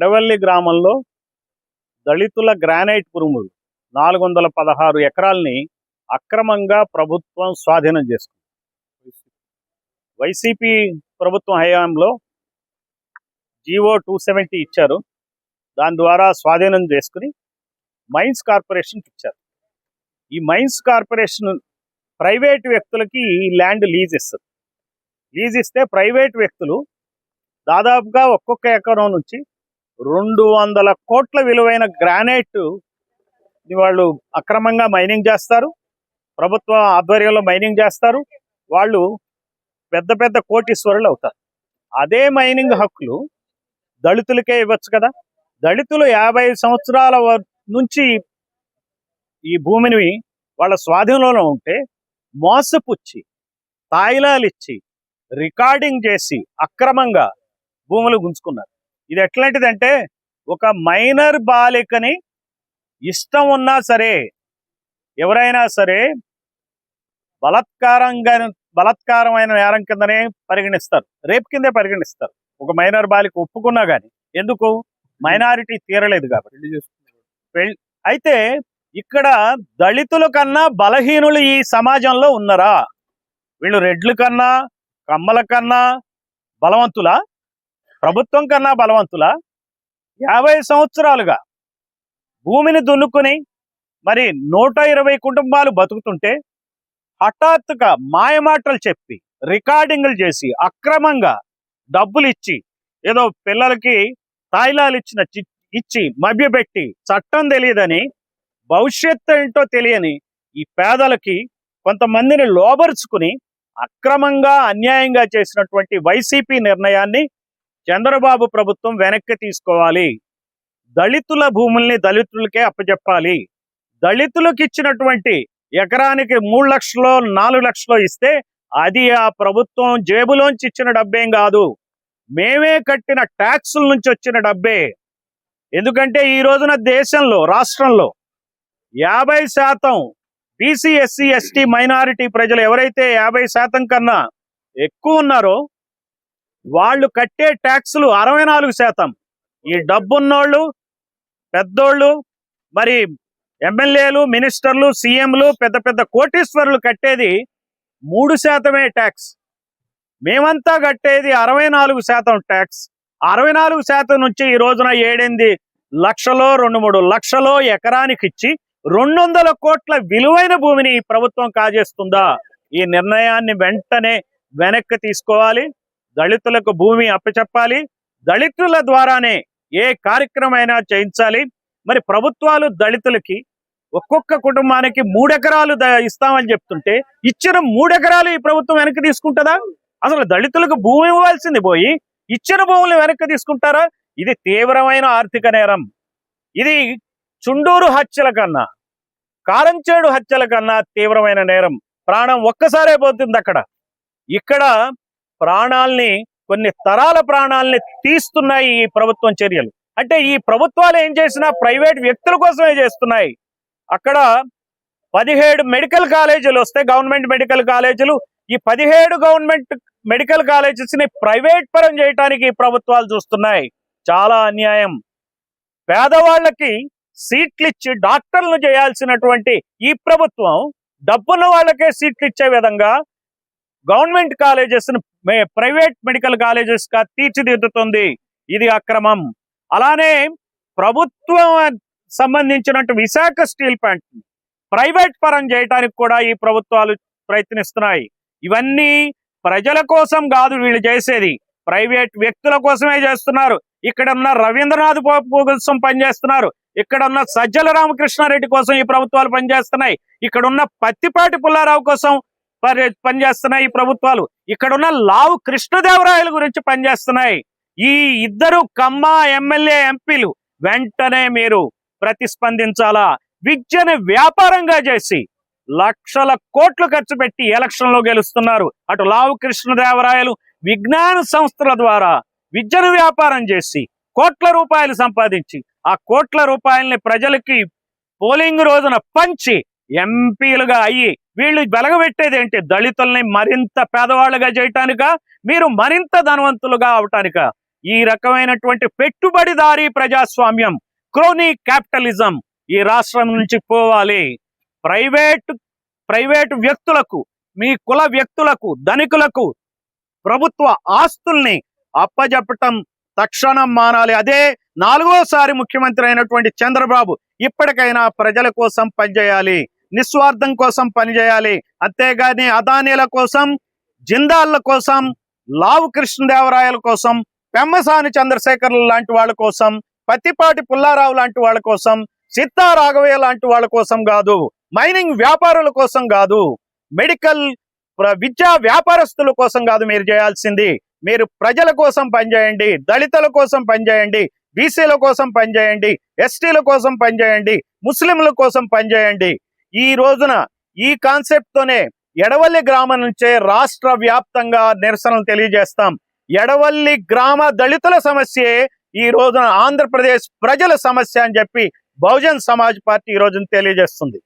ఎడవల్లి గ్రామంలో దళితుల గ్రానైట్ భూములు నాలుగు వందల పదహారు ఎకరాల్ని అక్రమంగా ప్రభుత్వం స్వాధీనం చేసుకుంది. వైసీపీ ప్రభుత్వం హయాంలో జీవో టూ సెవెంటీ ఇచ్చారు. దాని ద్వారా స్వాధీనం చేసుకుని మైన్స్ కార్పొరేషన్కి ఇచ్చారు. ఈ మైన్స్ కార్పొరేషన్ ప్రైవేట్ వ్యక్తులకి ఈ ల్యాండ్ లీజ్ ఇస్తుంది లీజ్ ఇస్తే ప్రైవేట్ వ్యక్తులు దాదాపుగా ఒక్కొక్క ఎకరం నుంచి రెండు వందల కోట్ల విలువైన గ్రానైట్ వాళ్ళు అక్రమంగా మైనింగ్ చేస్తారు. ప్రభుత్వ ఆధ్వర్యంలో మైనింగ్ చేస్తారు. వాళ్ళు పెద్ద పెద్ద కోటీశ్వరులు అవుతారు. అదే మైనింగ్ హక్కులు దళితులకే ఇవ్వచ్చు కదా. దళితులు యాభై సంవత్సరాల వ- నుంచి ఈ భూమిని వాళ్ళ స్వాధీనంలో ఉంటే మోసపుచ్చి తాయిలాలిచ్చి రికార్డింగ్ చేసి అక్రమంగా భూములు గుంజుకున్నారు. ఇది ఎట్లాంటిదంటే ఒక మైనర్ బాలికని ఇష్టం ఉన్నా సరే ఎవరైనా సరే బలత్కారంగా బలత్కారమైన నేరం కిందనే పరిగణిస్తారు. రేపు కిందే పరిగణిస్తారు. ఒక మైనర్ బాలిక ఒప్పుకున్నా గానీ. ఎందుకు? మైనారిటీ తీరలేదు కాబట్టి. అయితే ఇక్కడ దళితుల కన్నా బలహీనులు ఈ సమాజంలో ఉన్నారా? వీళ్ళు రెడ్ల కన్నా కమ్మల కన్నా బలవంతులా? ప్రభుత్వం కన్నా బలవంతుల? యాభై సంవత్సరాలుగా భూమిని దున్నుకుని మరి నూట ఇరవై కుటుంబాలు బతుకుతుంటే హఠాత్తుగా మాయమాటలు చెప్పి రికార్డింగ్లు చేసి అక్రమంగా డబ్బులు ఇచ్చి ఏదో పిల్లలకి తాయిలాలు ఇచ్చిన చి- ఇచ్చి మభ్యపెట్టి చట్టం తెలియదని భవిష్యత్తు ఏంటో తెలియని ఈ పేదలకి కొంతమందిని లోబరుచుకుని అక్రమంగా అన్యాయంగా చేసినటువంటి వైసీపీ నిర్ణయాన్ని చంద్రబాబు ప్రభుత్వం వెనక్కి తీసుకోవాలి. దళితుల భూముల్ని దళితులకే అప్పచెప్పాలి దళితులకు ఇచ్చినటువంటి ఎకరానికి మూడు లక్షలు నాలుగు లక్షలు ఇస్తే అది ఆ ప్రభుత్వం జేబులోంచి ఇచ్చిన డబ్బేం కాదు. మేమే కట్టిన ట్యాక్సుల నుంచి వచ్చిన డబ్బే. ఎందుకంటే ఈ రోజున దేశంలో రాష్ట్రంలో యాభై శాతం బీసీ ఎస్సీ ఎస్టీ మైనారిటీ ప్రజలు ఎవరైతే యాభై శాతం కన్నా ఎక్కువ ఉన్నారో వాళ్ళు కట్టే ట్యాక్సులు అరవై నాలుగు శాతం. ఈ డబ్బున్నోళ్ళు పెద్దోళ్ళు మరి ఎమ్మెల్యేలు మినిస్టర్లు సీఎంలు పెద్ద పెద్ద కోటీశ్వరులు కట్టేది మూడు శాతమే ట్యాక్స్. మేమంతా కట్టేది అరవై నాలుగు శాతం ట్యాక్స్. అరవై నాలుగు శాతం నుంచి ఈ రోజున ఏడెనిమిది లక్షలో రెండు మూడు లక్షలో ఎకరానికి ఇచ్చి రెండు వందల కోట్ల విలువైన భూమిని ఈ ప్రభుత్వం కాజేస్తుందా? ఈ నిర్ణయాన్ని వెంటనే వెనక్కి తీసుకోవాలి. దళితులకు భూమి అప్పచెప్పాలి. దళితుల ద్వారానే ఏ కార్యక్రమైనా చేయించాలి. మరి ప్రభుత్వాలు దళితులకి ఒక్కొక్క కుటుంబానికి మూడెకరాలు ఇస్తామని చెప్తుంటే ఇచ్చిన మూడెకరాలు ఈ ప్రభుత్వం వెనక్కి తీసుకుంటుందా? అసలు దళితులకు భూమి ఇవ్వాల్సింది పోయి ఇచ్చిన భూములు వెనక్కి తీసుకుంటారా? ఇది తీవ్రమైన ఆర్థిక నేరం. ఇది చుండూరు హత్యల కన్నా కారంచేడు హత్యల కన్నా తీవ్రమైన నేరం. ప్రాణం ఒక్కసారే పోతుంది అక్కడ ఇక్కడ ప్రాణాల్ని కొన్ని తరాల ప్రాణాల్ని తీస్తున్నాయి ఈ ప్రభుత్వం చర్యలు. అంటే ఈ ప్రభుత్వాలు ఏం చేసినా ప్రైవేట్ వ్యక్తుల కోసమే చేస్తున్నాయి. అక్కడ పదిహేడు మెడికల్ కాలేజీలు వస్తే గవర్నమెంట్ మెడికల్ కాలేజీలు ఈ పదిహేడు గవర్నమెంట్ మెడికల్ కాలేజెస్ని ప్రైవేట్ పరం చేయడానికి ఈ ప్రభుత్వాలు చూస్తున్నాయి. చాలా అన్యాయం. పేదవాళ్ళకి సీట్లు ఇచ్చి డాక్టర్లు చేయాల్సినటువంటి ఈ ప్రభుత్వం డబ్బున్న వాళ్ళకే సీట్లు ఇచ్చే విధంగా గవర్నమెంట్ కాలేజెస్ ప్రైవేట్ మెడికల్ కాలేజెస్గా తీర్చిదిద్దుతుంది. ఇది అక్రమం. అలానే ప్రభుత్వం సంబంధించినట్టు విశాఖ స్టీల్ ప్లాంట్ ప్రైవేట్ పరం చేయడానికి కూడా ఈ ప్రభుత్వాలు ప్రయత్నిస్తున్నాయి. ఇవన్నీ ప్రజల కోసం కాదు వీళ్ళు చేసేది. ప్రైవేట్ వ్యక్తుల కోసమే చేస్తున్నారు. ఇక్కడ ఉన్న రవీంద్రనాథ్ కోసం పనిచేస్తున్నారు. ఇక్కడ ఉన్న సజ్జల రామకృష్ణారెడ్డి కోసం ఈ ప్రభుత్వాలు పనిచేస్తున్నాయి. ఇక్కడ ఉన్న పత్తిపాటి పుల్లారావు కోసం పనిచేస్తున్నాయి ఈ ప్రభుత్వాలు. ఇక్కడున్న లావు కృష్ణదేవరాయల గురించి పనిచేస్తున్నాయి. ఈ ఇద్దరు కమ్మ ఎమ్మెల్యే ఎంపీలు వెంటనే మీరు ప్రతిస్పందించాలా? విద్యను వ్యాపారంగా చేసి లక్షల కోట్లు ఖర్చు పెట్టి ఎలక్షన్లో గెలుస్తున్నారు. అటు లావు కృష్ణదేవరాయలు విజ్ఞాన సంస్థల ద్వారా విద్యను వ్యాపారం చేసి కోట్ల రూపాయలు సంపాదించి ఆ కోట్ల రూపాయల్ని ప్రజలకి పోలింగ్ రోజున పంచి ఎంపీలుగా అయ్యి వీళ్ళు వెలగబెట్టేది ఏంటి? దళితుల్ని మరింత పేదవాళ్ళుగా చేయటానిక? మీరు మరింత ధనవంతులుగా అవటానిక? ఈ రకమైనటువంటి పెట్టుబడిదారీ ప్రజాస్వామ్యం క్రోనీ క్యాపిటలిజం ఈ రాష్ట్రం నుంచి పోవాలి. ప్రైవేట్ ప్రైవేటు వ్యక్తులకు మీ కుల వ్యక్తులకు ధనికులకు ప్రభుత్వ ఆస్తుల్ని అప్పజెప్పటం తక్షణం మానాలి. అదే నాలుగోసారి ముఖ్యమంత్రి అయినటువంటి చంద్రబాబు ఇప్పటికైనా ప్రజల కోసం పనిచేయాలి. నిస్వార్థం కోసం పనిచేయాలి. అంతేగాని అదానీల కోసం జిందాళ్ళ కోసం లావు కృష్ణదేవరాయల కోసం పెమ్మసాని చంద్రశేఖర్ లాంటి వాళ్ళ కోసం పత్తిపాటి పుల్లారావు లాంటి వాళ్ళ కోసం సీతా రాఘవయ్య లాంటి వాళ్ళ కోసం కాదు మైనింగ్ వ్యాపారుల కోసం కాదు మెడికల్ విద్యా వ్యాపారస్తుల కోసం కాదు మీరు చేయాల్సింది. మీరు ప్రజల కోసం పనిచేయండి దళితుల కోసం పనిచేయండి బీసీల కోసం పనిచేయండి ఎస్టీల కోసం పనిచేయండి ముస్లింల కోసం పనిచేయండి. ఈ రోజున ఈ కాన్సెప్ట్ తోనే ఎడవల్లి గ్రామం నుంచే రాష్ట్ర వ్యాప్తంగా నిరసనలు తెలియజేస్తాం. ఎడవల్లి గ్రామ దళితుల సమస్యే ఈ రోజున ఆంధ్రప్రదేశ్ ప్రజల సమస్య అని చెప్పి బహుజన్ సమాజ్ పార్టీ ఈ రోజున తెలియజేస్తుంది.